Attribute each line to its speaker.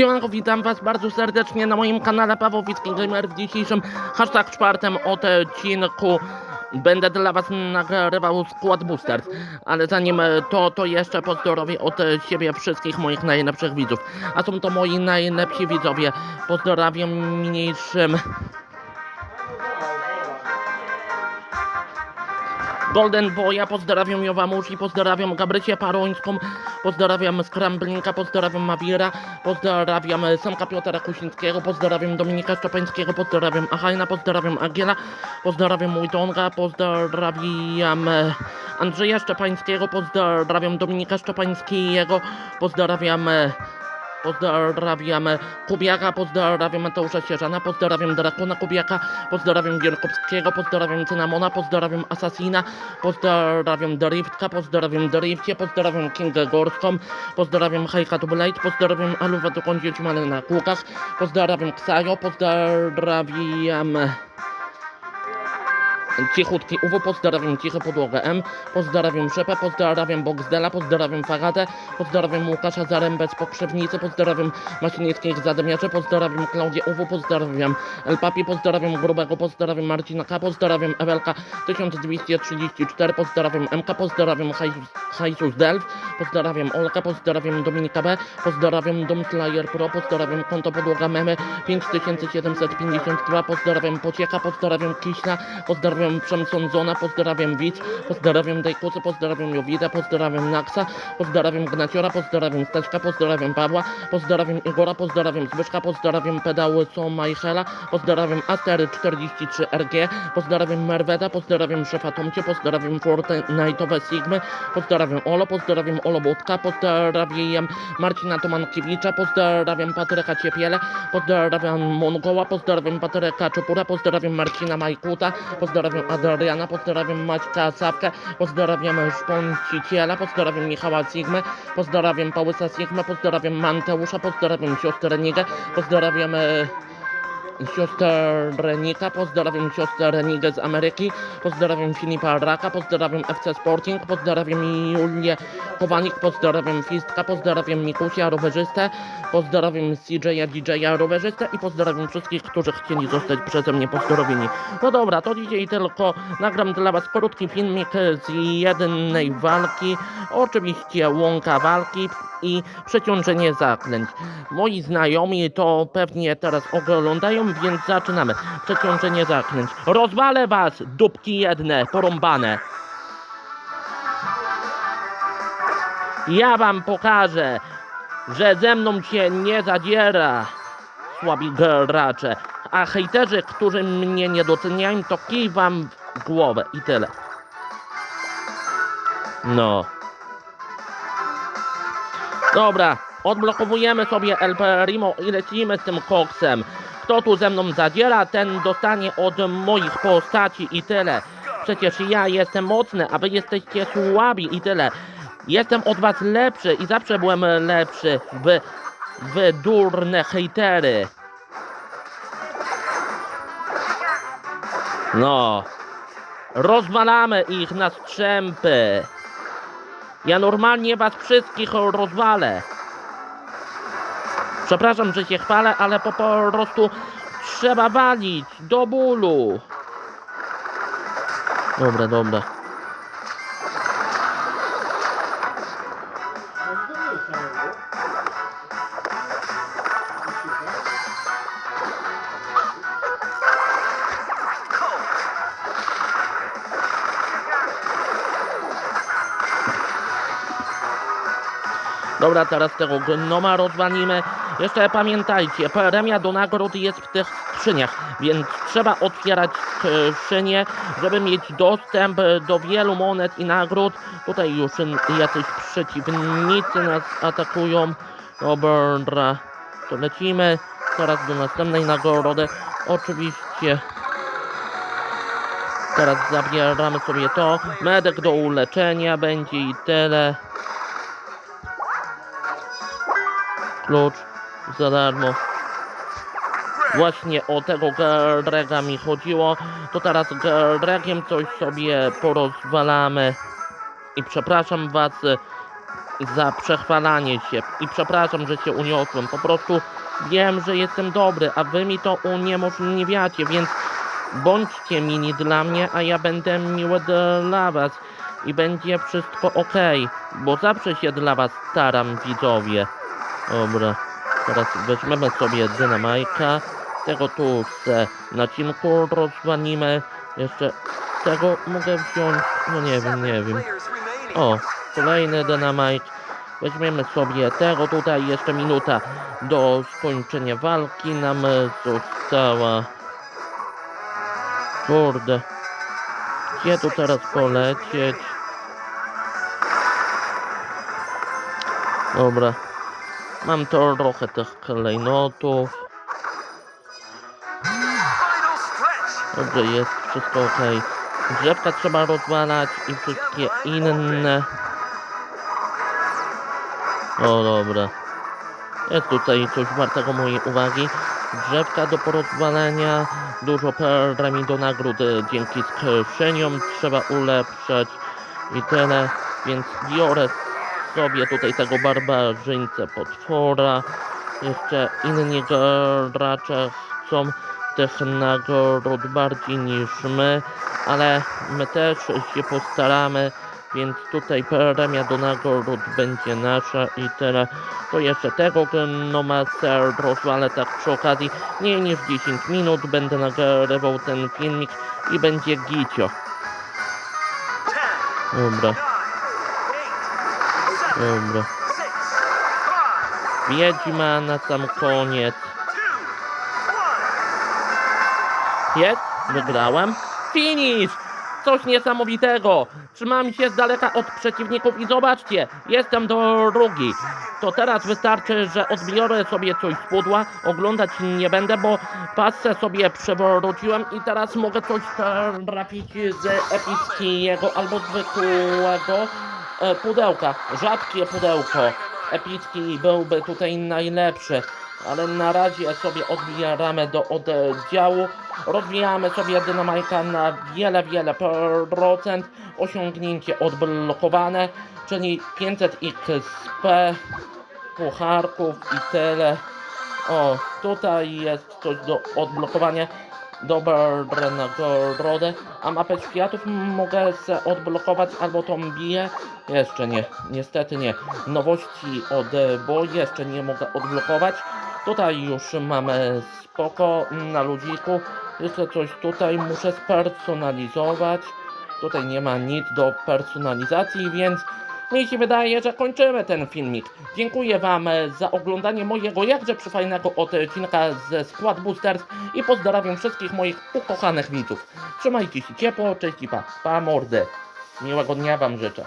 Speaker 1: Siemanko, witam was bardzo serdecznie na moim kanale Pawłowicki Gamer w dzisiejszym hashtag czwartym odcinku. Będę dla was nagrywał Skład Boosters, ale zanim to, to jeszcze pozdrowię od siebie wszystkich moich najlepszych widzów, a są to moi najlepsi widzowie, pozdrawiam niniejszym Golden Boya, pozdrawiam Jowamusz i pozdrawiam Gabrysię Parońską, pozdrawiam Skramblinka, pozdrawiam Mawira, pozdrawiam Samka Piotra Kusińskiego, pozdrawiam Dominika Szczepańskiego, pozdrawiam Achajna, pozdrawiam Agiela, pozdrawiam Mójtonga, pozdrawiam e, Andrzeja Szczepańskiego, pozdrawiam Dominika Szczepańskiego, pozdrawiam e, Pozdrawiam Kubiaka, pozdrawiam Mateusza Sierzana, pozdrawiam Drakona Kubiaka, pozdrawiam Wielkowskiego, pozdrawiam Cynamona, pozdrawiam Asasina, pozdrawiam Driftka, pozdrawiam Drifcie, pozdrawiam Kingę Górską, pozdrawiam Hejka Blade, pozdrawiam Aluwa do Kądzieć na kółkach, pozdrawiam Ksajo, pozdrawiam... Cichutki Uwo, pozdrawiam Ciche Podłogę M, pozdrawiam Szepę, pozdrawiam Boxdela, pozdrawiam Fagatę, pozdrawiam Łukasza Zarębę z Pokrzewnicy, pozdrawiam Masienickiego Zadymiarzy, pozdrawiam Klaudię Uwo, pozdrawiam El Papi, pozdrawiam Grubego, pozdrawiam Marcina K, pozdrawiam Ewelka 1234, pozdrawiam MK, pozdrawiam Hajsus- Delf, pozdrawiam Olka, pozdrawiam Dominika B, pozdrawiam Domslayer Pro, pozdrawiam Konto Podłoga Memy 5752, pozdrawiam Pocieka, pozdrawiam Kiśna, pozdrawiam Przemson Zona, pozdrawiam Widz, pozdrawiam Dejkusy, pozdrawiam Jowida, pozdrawiam Naksa, pozdrawiam Gnaciora, pozdrawiam Staśka, pozdrawiam Pawła, pozdrawiam Igora, pozdrawiam Zbyszka, pozdrawiam Pedały Co Majchela, pozdrawiam Astery 43RG, pozdrawiam Merweda, pozdrawiam Szefa Tomcie, pozdrawiam Fortnite'owe Sigmy, pozdrawiam Olo, pozdrawiam Olo Budka, pozdrawiam Marcina Tomankiewicza, pozdrawiam Patryka Ciepiele, pozdrawiam Mongoła, pozdrawiam Patryka Czupura, pozdrawiam Marcina Majkuta, pozdrawiam Adriana, pozdrawiam Maćka Sapkę, pozdrawiam Szponciciela, pozdrawiam Michała Sigmę, pozdrawiam Pałysa Sigmę, pozdrawiam Manteusza, pozdrawiam siostrę Nigę, pozdrawiam e, siostrę Renika, pozdrawiam siostrę Renigę z Ameryki, pozdrawiam Filipa Raka, pozdrawiam FC Sporting, pozdrawiam Julię Kowanik, pozdrawiam Fistka, pozdrawiam Mikusia, rowerzystę, pozdrawiam CJ'a, DJ-a, rowerzystę i pozdrawiam wszystkich, którzy chcieli zostać przeze mnie pozdrowieni. No dobra, to dzisiaj tylko nagram dla was krótki filmik z jednej walki, oczywiście łąka walki i przeciążenie zaklęć. Moi znajomi to pewnie teraz oglądają, więc zaczynamy. Przeciążenie zaklęć. Rozwalę was, dupki jedne, porąbane. Ja wam pokażę, że ze mną się nie zadziera, słabi gracze. A hejterzy, którzy mnie nie doceniają, to kij wam w głowę i tyle. No. Dobra, odblokowujemy sobie El Primo i lecimy z tym koksem. Kto tu ze mną zadziera, ten dostanie od moich postaci i tyle. Przecież ja jestem mocny, a wy jesteście słabi i tyle. Jestem od was lepszy i zawsze byłem lepszy. Wy, wy durne hejtery. No. Rozwalamy ich na strzępy. Ja normalnie was wszystkich rozwalę. Przepraszam, że się chwalę, ale po prostu trzeba walić do bólu. Dobra, dobra. Dobra, teraz tego gnoma rozwalimy. Jeszcze pamiętajcie, premia do nagród jest w tych skrzyniach, więc trzeba otwierać skrzynie, żeby mieć dostęp do wielu monet i nagród. Tutaj już jacyś przeciwnicy nas atakują. Dobra, to lecimy teraz do następnej nagrody. Oczywiście teraz zabieramy sobie to. Medek do uleczenia będzie i tyle. klucz za darmo. Właśnie o tego Grega mi chodziło. To teraz Gregiem coś sobie porozwalamy. I przepraszam was za przechwalanie się i przepraszam, że się uniosłem. Po prostu wiem, że jestem dobry, a wy mi to uniemożliwiacie, więc bądźcie mili dla mnie, a ja będę miły dla was i będzie wszystko ok, bo zawsze się dla was staram, widzowie. Dobra, teraz weźmiemy sobie dynamajka, tego tu se na cinku rozwalimy, jeszcze tego mogę wziąć, no nie wiem, nie wiem. O, kolejny dynamite. Weźmiemy sobie tego tutaj, jeszcze minuta do skończenia walki nam została. Kurde. Gdzie tu teraz polecieć? Dobra. Mam trochę tych klejnotów. Dobrze, jest wszystko ok. Drzewka trzeba rozwalać i wszystkie inne. O dobra. Jest tutaj coś wartego mojej uwagi. Drzewka do porozwalenia, dużo premii do nagród dzięki skrzyniom trzeba ulepszać i tyle. Więc biorę sobie tutaj tego barbarzyńcę potwora. Jeszcze inni gracze chcą tych nagród bardziej niż my, ale my też się postaramy, więc tutaj premia do nagród będzie nasza i tyle. To jeszcze tego gnoma ser rozwalę tak przy okazji. Nie niż 10 minut będę nagrywał ten filmik i będzie gicio. Dobra, dobra. Wiedźma na sam koniec. Jest? Wygrałem? Finish! Coś niesamowitego! Trzymam się z daleka od przeciwników i zobaczcie, jestem drugi. To teraz wystarczy, że odbiorę sobie coś z pudła, oglądać nie będę, bo pasę sobie przewróciłem i teraz mogę coś trafić z epickiego albo zwykłego pudełka. Rzadkie pudełko. Epicki byłby tutaj najlepszy ale na razie sobie odbieramy do oddziału. Rozwijamy sobie dynamajka na wiele, wiele procent. Osiągnięcie odblokowane, czyli 500 XP, pucharków i tyle. O, tutaj jest coś do odblokowania. Dobre nagrody. A mapę światów mogę se odblokować albo tą biję. Jeszcze nie, niestety nie. Nowości od bo jeszcze nie mogę odblokować. Tutaj już mamy spoko na ludziku. Jeszcze coś tutaj muszę spersonalizować. Tutaj nie ma nic do personalizacji, więc mi się wydaje, że kończymy ten filmik. Dziękuję Wam za oglądanie mojego jakże przyfajnego odcinka ze Squad Boosters i pozdrawiam wszystkich moich ukochanych widzów. Trzymajcie się ciepło, cześć i pa, pa mordy. Miłego dnia Wam życzę.